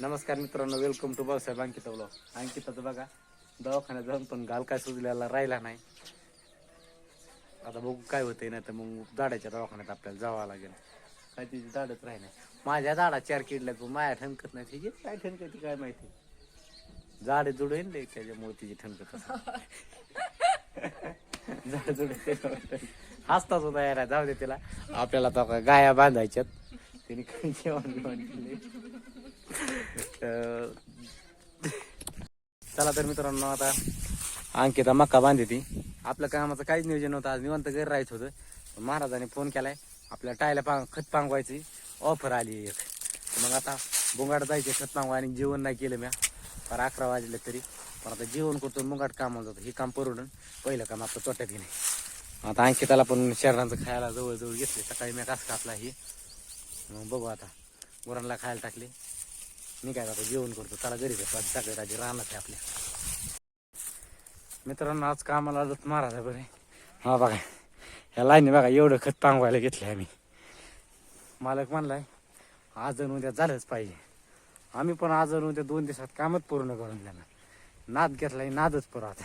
नमस्कार मित्रांनो welcome to Bhausaheb Ankita blog अंकिताचं बघा दवाखान्यात जाऊन पण गाल काय सुजलेला राहिला नाही. आता बघू काय होतंय नाही तर मग दाडाच्या दवाखान्यात आपल्याला जावं लागेल. काय तिची झाडच राही नाही. माझ्या झाडा चार किडल्यात पण माया ठणकत नाही. तिची काय ठणकत काय माहिती. झाडे जुडेन ना त्याच्यामुळे तिची ठणकत झाड जुडे हसताच होता यार जाऊ दे तिला. आपल्याला तो का गाया बांधायच्यात. तिने काय जेवण बिवण केले तर चला तर मित्रांनो आता अंकिता मक्का बांधते ती. आपल्या कामाचं काहीच नियोजन नव्हतं आज. निवांत घर राहायचं होतं. महाराजाने फोन केलाय. आपल्या टायला पांग खत पांगवायची. ऑफर आली एक. मग आता बुंगाट जायचे खत पांगवा आणि जेवण नाही केलं म्या. फार अकरा वाजले तरी. पण आता जेवण करतो मुंगाट कामाला जातो. हे काम परवडून. पहिलं काम आपलं तोट्यात घेणे. आता अंकिताला पण शहरांचं खायला जवळजवळ घेतले सकाळी मी कास कापला हे. मग बघू आता. गुरांना खायला टाकले. मी काय आता जेवण करतो. त्याला घरी जातो आज सकाळी राजी राहणार आहे आपल्या मित्रांनो आज कामाला आलोत महाराज आहे बरे हा बघा ह्या लाईनी बघा एवढं खत पांगवायला घेतलं आम्ही. मालक म्हणलाय आज आणि उद्या झालंच पाहिजे. आम्ही पण आज उद्या दोन दिवसात कामच पूर्ण करून द्यायला नाद घेतलाय नादच पुरा आता.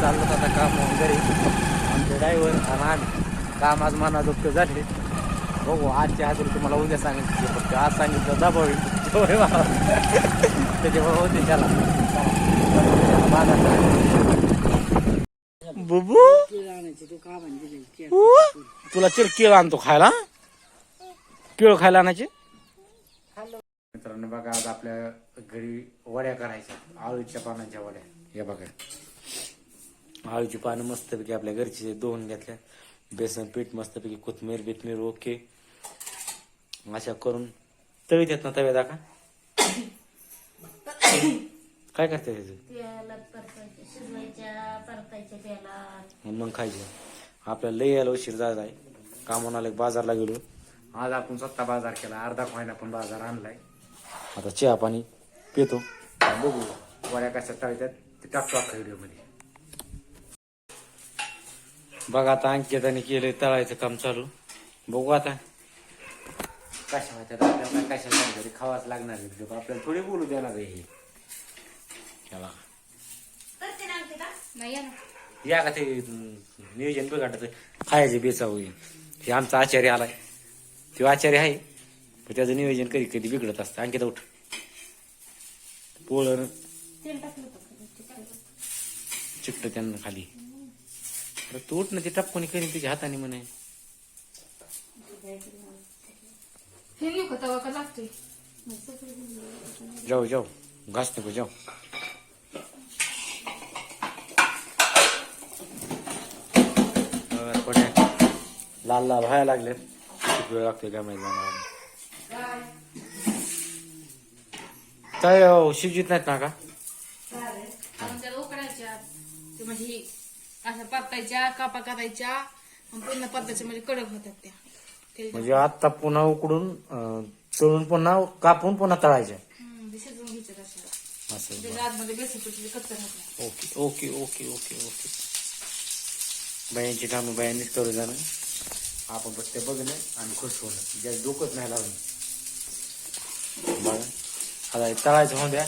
चाललो आता काम घरी. आमचे ड्रायव्हर आणि आम्ही. काम आज मना दुःख झाले. बघू आजच्या हाजरी तुम्हाला उद्या सांगितलं फक्त आज सांगितलं दाबावी त्याच्यामुळे होते त्याला. बुबू? तुला चिर केळ आणतो खायला केळ खायला आणायचे? मित्रांनो बघा आज आपल्या घरी वड्या करायच्या आळूच्या पानाच्या वड्या. हे बघा. आळूची पानं मस्तपैकी आपल्या घरची दोन घेतल्या. बेसन पीठ मस्तपैकी कोथमीर बिथमीर ओके. अशा करून तळीत येत ना तव्या दाखा. काय करते त्याचं मग खायचे. आपल्याला लई यायला उशीर झाला आहे. कामाला आले बाजारला गेलो. आज आपण स्वतः बाजार केला. अर्धा महिना पण बाजार आणलाय. आता चहा पाणी पितो. बघू. वड्या कशा तळतात ते टाकतो अख्खा व्हिडिओमध्ये. बघा आता अंकिताने केलंय तळायचं काम चालू. बघू आता. कशा होत्यात आपल्याला कशा लागणार तरी खावाच लागणार. आपल्याला थोडी बोलू देणार आहे हे. बघा. नाही ना या का ते नियोजन बिघडत. खायचे बेचा होईल. हे आमचा आचार्य आलाय. तो आचार्य आहे. पण त्याचं नियोजन कधी कधी बिघडत असतं. आणखी उठ. पोळण. होतं चिकट त्यांना खाली. तू उठ ना ते टपकोनी करीन तुझ्या हाताने म्हणे. हे तवा का लागते जाऊ जाऊ. घास नको जाऊ. लाल लाल व्हायला लागले किती वेळ लागतोय काय माहिती काय हो, शिजित नाहीत ना का? म्हणजे अशा परतायच्या कापा करायच्या. पुन्हा परतायच्या म्हणजे कडक होतात त्या. म्हणजे आता पुन्हा उकडून अं, तळून पुन्हा कापून पुन्हा तळायच्या. हम्म, ते शिजवून घ्यायचं अशा असं त्याच्या आतमध्ये बेसन पीठ कच्चं घातलं okay okay okay okay okay. बायांची कामं बायांनीच करू जाणं. आपण फक्त बघणं आणि खुश होणं. ज्या डोकंच नाही लावणं बघा आता हे तळायचं होऊन द्या.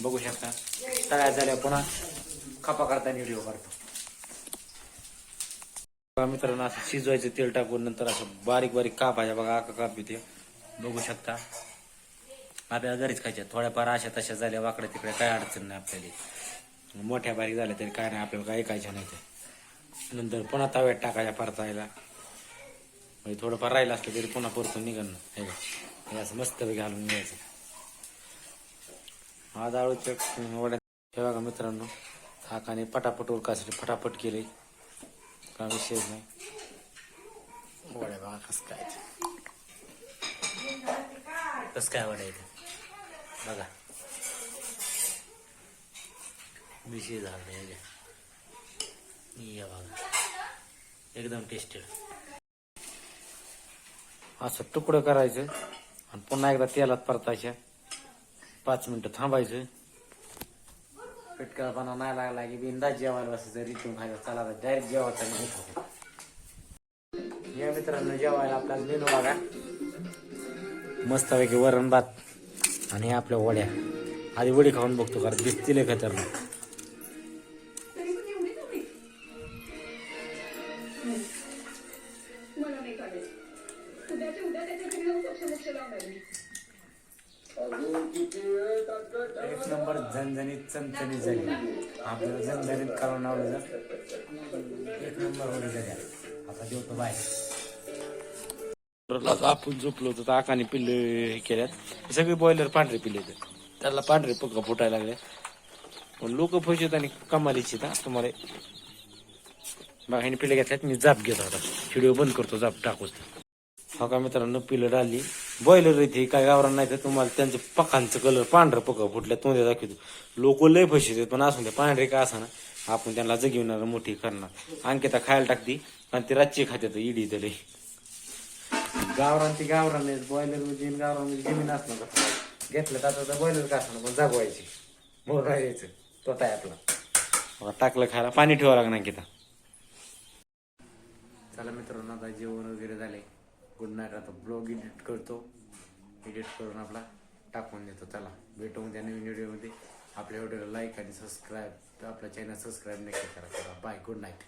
बघू शकता. तळायचं झाल्या पुन्हा खपा करताना व्हिडिओ करतो. मित्रांनो असं शिजवायचं तेल टाकून नंतर असं बारीक बारीक काप आहे बघा आका काप येते बघू शकता. आपल्याला घरीच खायच्या. थोड्याफार अशा तशा झाल्या वाकड्या तिकडे काय अडचण नाही आपल्याला. मोठ्या बारीक झाल्या तरी काय नाही आपल्याला काही ऐकायच्या नाही ते. नंतर पुन्हा तव्यात टाकायच्या परतायला. म्हणजे थोडंफार राहिलं असलं तरी पुन्हा परतून निघणं. हे हे असं मस्त घालून घ्यायचं. हा दाळूच्या वड्या हे बघा मित्रांनो. हाकाने पटापट उरकासाठी फटाफट केले काय विषय नाही. वड्या बघा कसं काय ते. कसं काय वड्या इथे बघा. विषय झाला नाही या बघा. एकदम टेस्टेड. असं तुकडं करायचं आणि पुन्हा एकदा तेलात परतायच्या पाच मिनटं थांबायचं. पिटकळपणा नाही लागला की बिंदा जेवायला बसायचं रिटून खायचं चला डायरेक्ट जेवायचं नाही या मित्रांनो जेवायला आपला मेनू बघा. मस्तपैकी वरण भात आणि आपल्या वड्या. आधी वडी खाऊन बघतो कारण दिसतील लय खतरनाक. एक नंबर झणझणीत चमचणीत झाली. आपल्याला झणझणीत करून आवडलं. एक नंबर वडी झाल्या आता देवतो बाय आपण झोपलो होतो तर आकाने पिल्ले हे केल्यात. सगळे बॉयलर पांढरे पिल्ले होते त्याला पांढरे पक्का फुटायला लागले. पण लोक फसत आणि कमालीची ना तुम्हाला बघा पिल्ले घेतल्यात. मी जाप घेतो आता व्हिडिओ बंद करतो जाप टाकूच हो का मित्रांनो पिलं डाली बॉयलर इथे काय गावरान नाही तर तुम्हाला त्यांचे पकांचं कलर पांढरं पक फुटल्या तोंडे दाखवतो. लोक लय आहेत पण असून ते पांढरे का असा ना आपण त्यांना जगविणार मोठी करणार. अंकिता खायला टाकती आणि ती रातची खाते तर इडी तर लई गावरान ती गावरान बॉयलर आणि गावरानमध्ये जमीन असणार घेतलं तर आता बॉयलर का असणार पण जागवायची. मोर राहायचं तोटा आहे आपला. टाकलं खायला पाणी ठेवावं लागणार अंकिता. चला मित्रांनो आता जेवण वगैरे झाले गुड नाईट. आता ब्लॉग एडिट करतो. एडिट करून आपला टाकून देतो. चला भेटू त्या नवीन व्हिडिओमध्ये. आपल्या व्हिडिओला लाईक आणि सबस्क्राईब आपल्या चॅनल सबस्क्राईब नक्की करा. चला बाय गुड नाईट